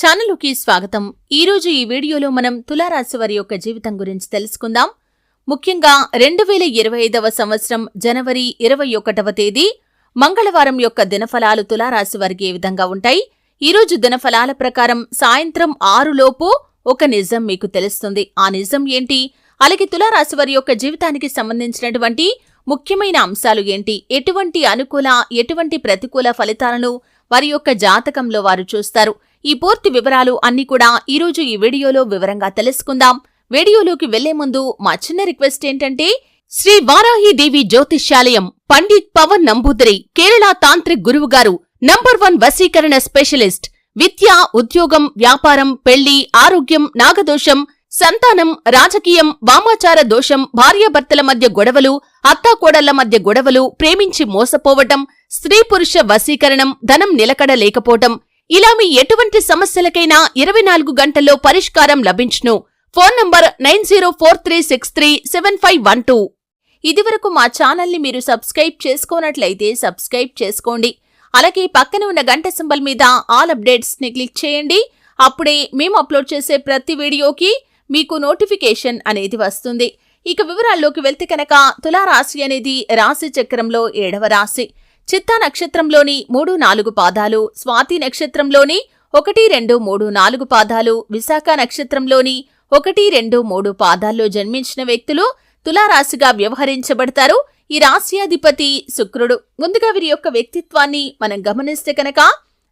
ఛానలుకి స్వాగతం. ఈరోజు ఈ వీడియోలో మనం తులారాశి వారి యొక్క జీవితం గురించి తెలుసుకుందాం. ముఖ్యంగా రెండు వేల ఇరవై ఐదవ సంవత్సరం జనవరి ఇరవై ఒకటవ తేదీ మంగళవారం యొక్క దినఫలాలు తులారాశి వారికి ఏ విధంగా ఉంటాయి? ఈ రోజు దినఫలాల ప్రకారం సాయంత్రం ఆరులోపు ఒక నిజం మీకు తెలుస్తుంది. ఆ నిజం ఏంటి? అలాగే తులారాశి వారి యొక్క జీవితానికి సంబంధించినటువంటి ముఖ్యమైన అంశాలు ఏంటి? ఎటువంటి అనుకూల ఎటువంటి ప్రతికూల ఫలితాలను వారి యొక్క జాతకంలో వారు చూస్తారు? ఈ పూర్తి వివరాలు అన్ని కూడా ఈరోజు ఈ వీడియోలో వివరంగా తెలుసుకుందాం. వీడియోలోకి వెళ్ళే ముందు మా చిన్న రిక్వెస్ట్ ఏంటంటే శ్రీ వారాహీదేవి జ్యోతిష్యాలయం పండిత్ పవన్ నంబూదరి కేరళ తాంత్రిక్ గురువు గారు నంబర్ వన్ వశీకరణ స్పెషలిస్ట్ విద్య ఉద్యోగం వ్యాపారం పెళ్ళి ఆరోగ్యం నాగదోషం సంతానం రాజకీయం వామాచార దోషం భార్యాభర్తల మధ్య గొడవలు అత్తాకోడళ్ళ మధ్య గొడవలు ప్రేమించి మోసపోవటం స్త్రీ పురుష వశీకరణం ధనం నిలకడ లేకపోవటం ఇలా మీ ఎటువంటి సమస్యలకైనా ఇరవై నాలుగు గంటల్లో పరిష్కారం లభించును. Phone number nine zero four three six three seven five one two. ఇదివరకు మా ఛానల్ని మీరు సబ్స్క్రైబ్ చేసుకోనట్లయితే సబ్స్క్రైబ్ చేసుకోండి. అలాగే పక్కన ఉన్న గంట సింబల్ మీద ఆల్ అప్డేట్స్ని క్లిక్ చేయండి. అప్పుడే మేము అప్లోడ్ చేసే ప్రతి వీడియోకి మీకు నోటిఫికేషన్ అనేది వస్తుంది. ఇక వివరాల్లోకి వెళ్తే కనుక తులారాశి అనేది రాశి చక్రంలో ఏడవ రాశి. చిత్తా నక్షత్రంలోని మూడు నాలుగు పాదాలు స్వాతి నక్షత్రంలోని ఒకటి రెండు మూడు నాలుగు పాదాలు విశాఖ నక్షత్రంలోని ఒకటి రెండు మూడు పాదాల్లో జన్మించిన వ్యక్తులు తులారాశిగా వ్యవహరించబడతారు. ఈ రాశ్యాధిపతి శుక్రుడు. ముందుగా వీరి యొక్క వ్యక్తిత్వాన్ని మనం గమనిస్తే కనుక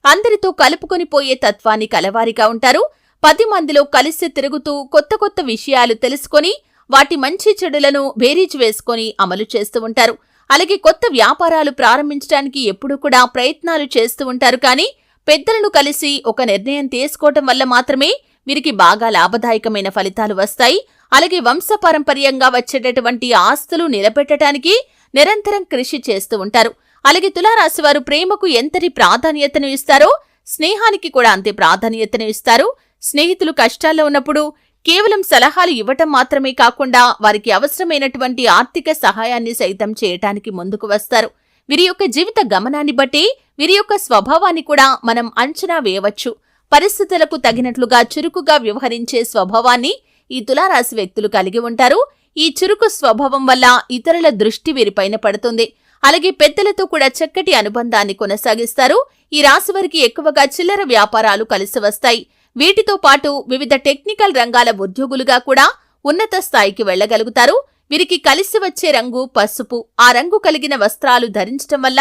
అందరితో కలుపుకొని పోయే తత్వాన్ని కలవారిగా ఉంటారు. పది మందిలో కలిసి తిరుగుతూ కొత్త కొత్త విషయాలు తెలుసుకొని వాటి మంచి చెడులను బేరీజు వేసుకొని అమలు చేస్తూ ఉంటారు. అలాగే కొత్త వ్యాపారాలు ప్రారంభించడానికి ఎప్పుడూ కూడా ప్రయత్నాలు చేస్తూ ఉంటారు. కానీ పెద్దలను కలిసి ఒక నిర్ణయం తీసుకోవటం వల్ల మాత్రమే వీరికి బాగా లాభదాయకమైన ఫలితాలు వస్తాయి. అలాగే వంశపారంపర్యంగా వచ్చేటటువంటి ఆస్తులు నిలబెట్టడానికి నిరంతరం కృషి చేస్తూ ఉంటారు. అలాగే తులారాశి వారు ప్రేమకు ఎంతటి ప్రాధాన్యతను ఇస్తారో స్నేహానికి కూడా అంతే ప్రాధాన్యతను ఇస్తారు. స్నేహితులు కష్టాల్లో ఉన్నప్పుడు కేవలం సలహాలు ఇవ్వటం మాత్రమే కాకుండా వారికి అవసరమైనటువంటి ఆర్థిక సహాయాన్ని సైతం చేయటానికి ముందుకు వస్తారు. వీరి యొక్క జీవిత గమనాన్ని బట్టి వీరి యొక్క స్వభావాన్ని కూడా మనం అంచనా వేయవచ్చు. పరిస్థితులకు తగినట్లుగా చురుకుగా వ్యవహరించే స్వభావాన్ని ఈ తులారాశి వ్యక్తులు కలిగి ఉంటారు. ఈ చురుకు స్వభావం వల్ల ఇతరుల దృష్టి వీరిపైన పడుతుంది. అలాగే పెద్దలతో కూడా చక్కటి అనుబంధాన్ని కొనసాగిస్తారు. ఈ రాశి వారికి ఎక్కువగా చిల్లర వ్యాపారాలు కలిసి వస్తాయి. వీటితో పాటు వివిధ టెక్నికల్ రంగాల ఉద్యోగులుగా కూడా ఉన్నత స్థాయికి వెళ్ళగలుగుతారు వీరికి కలిసి వచ్చే రంగు పసుపు. ఆ రంగు కలిగిన వస్త్రాలు ధరించటం వల్ల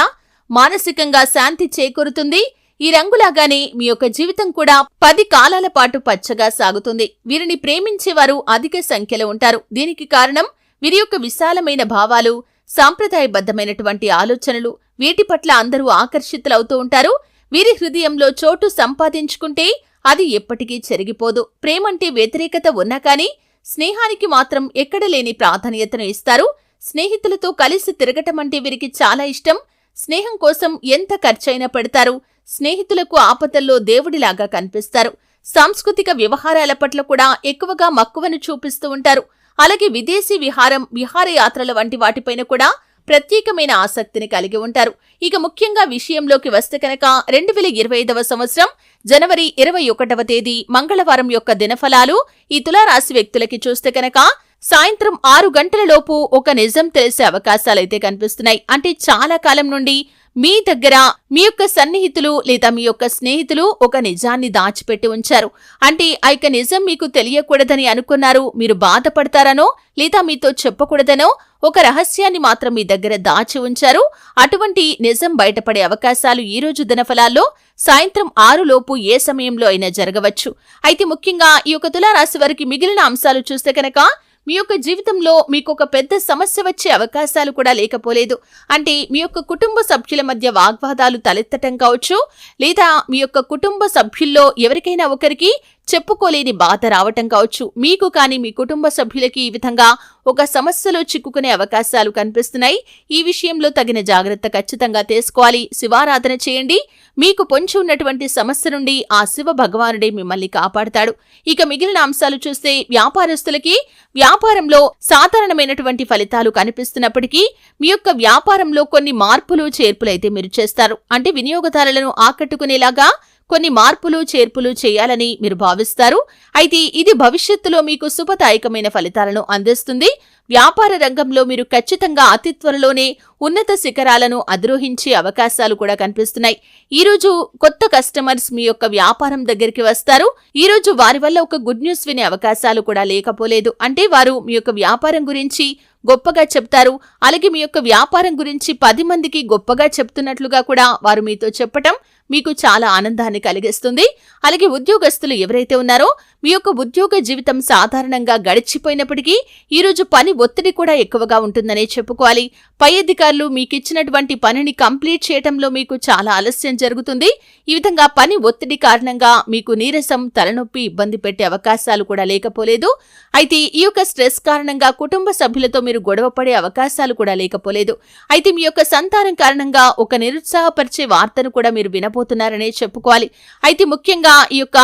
మానసికంగా శాంతి చేకూరుతుంది. ఈ రంగులాగానే మీ యొక్క జీవితం కూడా పది కాలాల పాటు పచ్చగా సాగుతుంది. వీరిని ప్రేమించేవారు అధిక సంఖ్యలో ఉంటారు. దీనికి కారణం వీరి యొక్క విశాలమైన భావాలు సాంప్రదాయబద్ధమైనటువంటి ఆలోచనలు వీటి పట్ల అందరూ ఆకర్షితులవుతూ ఉంటారు. వీరి హృదయంలో చోటు సంపాదించుకుంటే అది ఎప్పటికీ చెరిగిపోదు. ప్రేమంటే వ్యతిరేకత ఉన్నా కానీ స్నేహానికి మాత్రం ఎక్కడ లేని ప్రాధాన్యతను ఇస్తారు. స్నేహితులతో కలిసి తిరగటం అంటే వీరికి చాలా ఇష్టం. స్నేహం కోసం ఎంత ఖర్చైనా పెడతారు. స్నేహితులకు ఆపదల్లో దేవుడిలాగా కనిపిస్తారు. సాంస్కృతిక వ్యవహారాల పట్ల కూడా ఎక్కువగా మక్కువను చూపిస్తూ ఉంటారు. అలాగే విదేశీ విహారం విహారయాత్రల వంటి వాటిపైన కూడా ప్రత్యేకమైన ఆసక్తిని కలిగి ఉంటారు. ఇక ముఖ్యంగా విషయంలోకి వస్తే కనుక రెండు వేల ఇరవై ఐదవ సంవత్సరం జనవరి ఇరవై ఒకటవ తేదీ మంగళవారం యొక్క దినఫలాలు ఈ తులారాశి వ్యక్తులకి చూస్తే కనుక సాయంత్రం ఆరు గంటల లోపు ఒక నిజం తెలిసే అవకాశాలైతే కనిపిస్తున్నాయి. అంటే చాలా కాలం నుండి మీ దగ్గర మీ యొక్క సన్నిహితులు లేదా మీ యొక్క స్నేహితులు ఒక నిజాన్ని దాచిపెట్టి ఉంచారు. అంటే ఆ యొక్క నిజం మీకు తెలియకూడదని అనుకున్నారు మీరు బాధపడతారనో లేదా మీతో చెప్పకూడదనో ఒక రహస్యాన్ని మాత్రం మీ దగ్గర దాచి ఉంచారు. అటువంటి నిజం బయటపడే అవకాశాలు ఈ రోజు దినఫలాల్లో సాయంత్రం ఆరులోపు ఏ సమయంలో అయినా జరగవచ్చు. అయితే ముఖ్యంగా ఈ యొక్క తులారాశి వారికి మిగిలిన అంశాలు చూస్తే కనుక మీ యొక్క జీవితంలో మీకు ఒక పెద్ద సమస్య వచ్చే అవకాశాలు కూడా లేకపోలేదు. అంటే మీ యొక్క కుటుంబ సభ్యుల మధ్య వాగ్వాదాలు తలెత్తటం కావచ్చు లేదా మీ యొక్క కుటుంబ సభ్యుల్లో ఎవరికైనా ఒకరికి చెప్పుకోలేని బాధ రావటం కావచ్చు. మీకు కానీ మీ కుటుంబ సభ్యులకి ఈ విధంగా ఒక సమస్యలో చిక్కుకునే అవకాశాలు కనిపిస్తున్నాయి. ఈ విషయంలో తగిన జాగ్రత్త ఖచ్చితంగా తీసుకోవాలి. శివారాధన చేయండి. మీకు పొంచి ఉన్నటువంటి సమస్య నుండి ఆ శివ భగవానుడే మిమ్మల్ని కాపాడతాడు. ఇక మిగిలిన అంశాలు చూస్తే వ్యాపారస్తులకి వ్యాపారంలో సాధారణమైనటువంటి ఫలితాలు కనిపిస్తున్నప్పటికీ మీ యొక్క వ్యాపారంలో కొన్ని మార్పులు చేర్పులు అయితే మీరు చేస్తారు. అంటే వినియోగదారులను ఆకట్టుకునేలాగా కొన్ని మార్పులు చేర్పులు చేయాలని మీరు భావిస్తారు. అయితే ఇది భవిష్యత్తులో మీకు శుభదాయకమైన ఫలితాలను అందిస్తుంది. వ్యాపార రంగంలో మీరు ఖచ్చితంగా అతి త్వరలోనే ఉన్నత శిఖరాలను అధిరోహించే అవకాశాలు కూడా కనిపిస్తున్నాయి. ఈ రోజు కొత్త కస్టమర్స్ మీ యొక్క వ్యాపారం దగ్గరికి వస్తారు. ఈ రోజు వారి వల్ల ఒక గుడ్ న్యూస్ వినే అవకాశాలు కూడా లేకపోలేదు. అంటే వారు మీ యొక్క వ్యాపారం గురించి గొప్పగా చెప్తారు. అలాగే మీ యొక్క వ్యాపారం గురించి పది మందికి గొప్పగా చెప్తున్నట్లుగా కూడా వారు మీతో చెప్పటం మీకు చాలా ఆనందాన్ని కలిగిస్తుంది. అలాగే ఉద్యోగస్తులు ఎవరైతే ఉన్నారో మీ యొక్క ఉద్యోగ జీవితం సాధారణంగా గడిచిపోయినప్పటికీ ఈరోజు పని ఒత్తిడి కూడా ఎక్కువగా ఉంటుందనే చెప్పుకోవాలి. పై అధికారులు మీకు ఇచ్చినటువంటి పనిని కంప్లీట్ చేయటంలో మీకు చాలా ఆలస్యం జరుగుతుంది. ఈ విధంగా పని ఒత్తిడి కారణంగా మీకు నీరసం తలనొప్పి ఇబ్బంది పెట్టే అవకాశాలు కూడా లేకపోలేదు. అయితే ఈ యొక్క స్ట్రెస్ కారణంగా కుటుంబ సభ్యులతో మీరు గొడవపడే అవకాశాలు కూడా లేకపోలేదు. అయితే మీ యొక్క సంతానం కారణంగా ఒక నిరుత్సాహపరిచే వార్తను కూడా మీరు వినబోతున్నారనే చెప్పుకోవాలి. అయితే ముఖ్యంగా ఈ యొక్క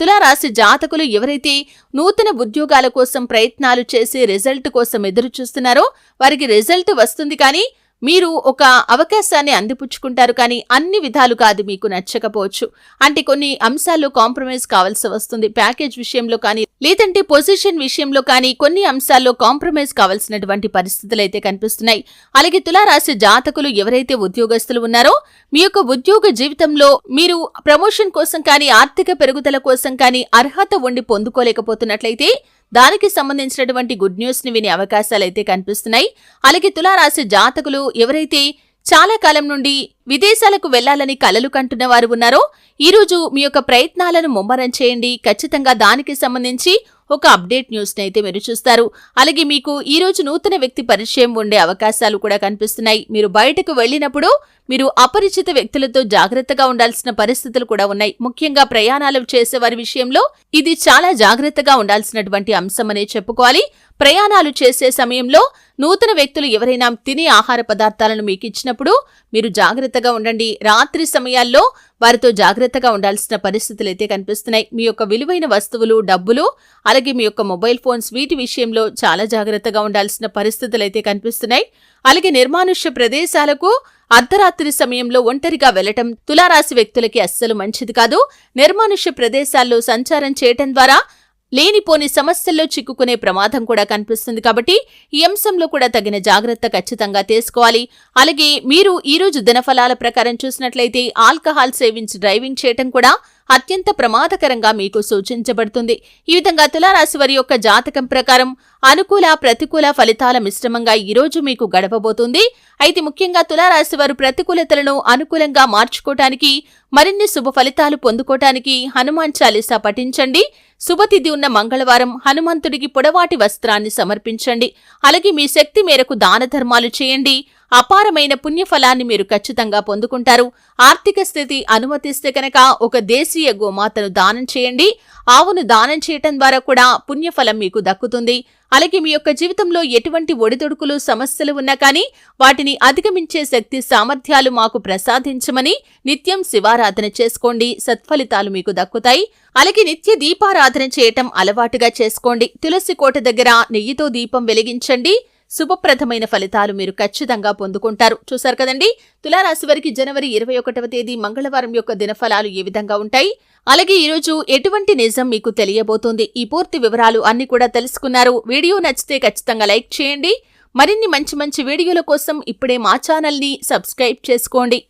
తులారాశి జాతకులు ఎవరైతే నూతన ఉద్యోగాల కోసం ప్రయత్నాలు చేసి రిజల్ట్ కోసం ఎదురు చూస్తున్నారో వారికి రిజల్ట్ వస్తుంది కానీ మీరు ఒక అవకాశాన్ని అందిపుచ్చుకుంటారు కానీ అన్ని విధాలుగా అది మీకు నచ్చకపోవచ్చు. అంటే కొన్ని అంశాల్లో కాంప్రమైజ్ కావాల్సి వస్తుంది. ప్యాకేజ్ విషయంలో కానీ లేదంటే పొజిషన్ విషయంలో కానీ కొన్ని అంశాల్లో కాంప్రమైజ్ కావాల్సినటువంటి పరిస్థితులు అయితే కనిపిస్తున్నాయి. అలాగే తులారాశి జాతకులు ఎవరైతే ఉద్యోగస్తులు ఉన్నారో మీ యొక్క ఉద్యోగ జీవితంలో మీరు ప్రమోషన్ కోసం కానీ ఆర్థిక పెరుగుదల కోసం కానీ అర్హత ఉండి పొందుకోలేకపోతున్నట్లయితే దానికి సంబంధించినటువంటి గుడ్ న్యూస్ని వినే అవకాశాలైతే కనిపిస్తున్నాయి. అలాగే తులారాశి జాతకులు ఎవరైతే చాలా కాలం నుండి విదేశాలకు వెళ్ళాలని కలలు కంటున్న వారు ఉన్నారో ఈరోజు మీ యొక్క ప్రయత్నాలను ముమ్మరం చేయండి. ఖచ్చితంగా దానికి సంబంధించి ఒక అప్డేట్ న్యూస్ అయితే మీరు చూస్తారు. అలాగే మీకు ఈ రోజు నూతన వ్యక్తి పరిచయం ఉండే అవకాశాలు కూడా కనిపిస్తున్నాయి. మీరు బయటకు వెళ్ళినప్పుడు మీరు అపరిచిత వ్యక్తులతో జాగ్రత్తగా ఉండాల్సిన పరిస్థితులు కూడా ఉన్నాయి. ముఖ్యంగా ప్రయాణాలు చేసే వారి విషయంలో ఇది చాలా జాగ్రత్తగా ఉండాల్సినటువంటి అంశం అనే చెప్పుకోవాలి. ప్రయాణాలు చేసే సమయంలో నూతన వ్యక్తులు ఎవరైనా తినే ఆహార పదార్థాలను మీకు ఇచ్చినప్పుడు మీరు జాగ్రత్తగా ఉండండి. రాత్రి సమయాల్లో వారితో జాగ్రత్తగా ఉండాల్సిన పరిస్థితులు అయితే కనిపిస్తున్నాయి. మీ యొక్క విలువైన వస్తువులు డబ్బులు అలాగే మీ యొక్క మొబైల్ ఫోన్స్ వీటి విషయంలో చాలా జాగ్రత్తగా ఉండాల్సిన పరిస్థితులు అయితే కనిపిస్తున్నాయి. అలాగే నిర్మానుష్య ప్రదేశాలకు అర్ధరాత్రి సమయంలో ఒంటరిగా వెళ్ళటం తులారాశి వ్యక్తులకి అస్సలు మంచిది కాదు. నిర్మానుష్య ప్రదేశాల్లో సంచారం చేయటం ద్వారా లేనిపోని సమస్యల్లో చిక్కుకునే ప్రమాదం కూడా కనిపిస్తుంది కాబట్టి ఈ అంశంలో కూడా తగిన జాగ్రత్త ఖచ్చితంగా తీసుకోవాలి. అలాగే మీరు ఈ రోజు దినఫలాల ప్రకారం చూసినట్లయితే ఆల్కహాల్ సేవించి డ్రైవింగ్ చేయటం కూడా అత్యంత ప్రమాదకరంగా మీకు సూచించబడుతుంది. ఈ విధంగా తులారాశి వారి యొక్క జాతకం ప్రకారం అనుకూల ప్రతికూల ఫలితాల మిశ్రమంగా ఈరోజు మీకు గడపబోతుంది. అయితే ముఖ్యంగా తులారాశి వారు ప్రతికూలతలను అనుకూలంగా మార్చుకోవటానికి మరిన్ని శుభ ఫలితాలు పొందుకోవటానికి హనుమాన్ చాలీసా పఠించండి. శుభతిథి ఉన్న మంగళవారం హనుమంతుడికి పొడవాటి వస్త్రాన్ని సమర్పించండి. అలాగే మీ శక్తి మేరకు దాన ధర్మాలు చేయండి. అపారమైన పుణ్యఫలాన్ని మీరు ఖచ్చితంగా పొందుకుంటారు. ఆర్థిక స్థితి అనుమతిస్తే కనుక ఒక దేశీయ గోమాతను దానం చేయండి. ఆవును దానం చేయటం ద్వారా కూడా పుణ్యఫలం మీకు దక్కుతుంది. అలాగే మీ యొక్క జీవితంలో ఎటువంటి ఒడిదొడుకులు సమస్యలు ఉన్నా కానీ వాటిని అధిగమించే శక్తి సామర్థ్యాలు మాకు ప్రసాదించమని నిత్యం శివారాధన చేసుకోండి. సత్ఫలితాలు మీకు దక్కుతాయి. అలాగే నిత్య దీపారాధన చేయటం అలవాటుగా చేసుకోండి. తులసి కోట దగ్గర నెయ్యితో దీపం వెలిగించండి. శుభప్రదమైన ఫలితాలు మీరు ఖచ్చితంగా పొందుకుంటారు. చూశారు కదండి? తులారాశి వారికి జనవరి ఇరవై ఒకటవ తేదీ మంగళవారం యొక్క దినఫలాలు ఏ విధంగా ఉంటాయి? అలాగే ఈరోజు ఎటువంటి నిజం మీకు తెలియబోతుంది? ఈ పూర్తి వివరాలు అన్ని కూడా తెలుసుకున్నారు. వీడియో నచ్చితే ఖచ్చితంగా లైక్ చేయండి. మరిన్ని మంచి మంచి వీడియోల కోసం ఇప్పుడే మా ఛానల్ని సబ్స్క్రైబ్ చేసుకోండి.